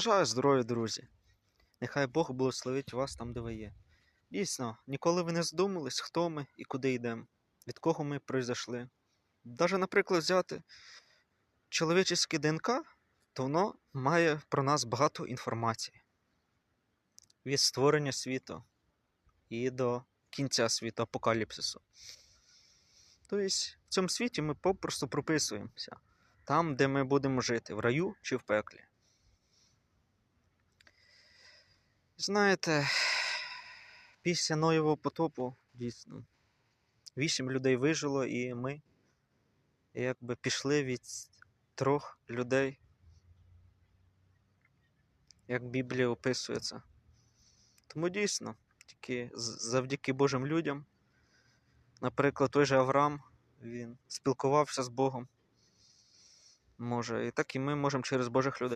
Бажаю здоров'я, друзі. Нехай Бог благословить вас там, де ви є. Дійсно, ніколи ви не здумались, хто ми і куди йдемо, від кого ми пройшли. Даже, наприклад, взяти чоловічське ДНК, то воно має про нас багато інформації. Від створення світу і до кінця світу, апокаліпсису. Тобто, в цьому світі ми попросту прописуємося там, де ми будемо жити, в раю чи в пеклі. Знаєте, після Ноєвого потопу дійсно вісім людей вижило, і ми якби пішли від трьох людей, як Біблія описується. Тому дійсно, тільки завдяки Божим людям, наприклад, той же Авраам, він спілкувався з Богом. Може, і так і ми можемо через Божих людей.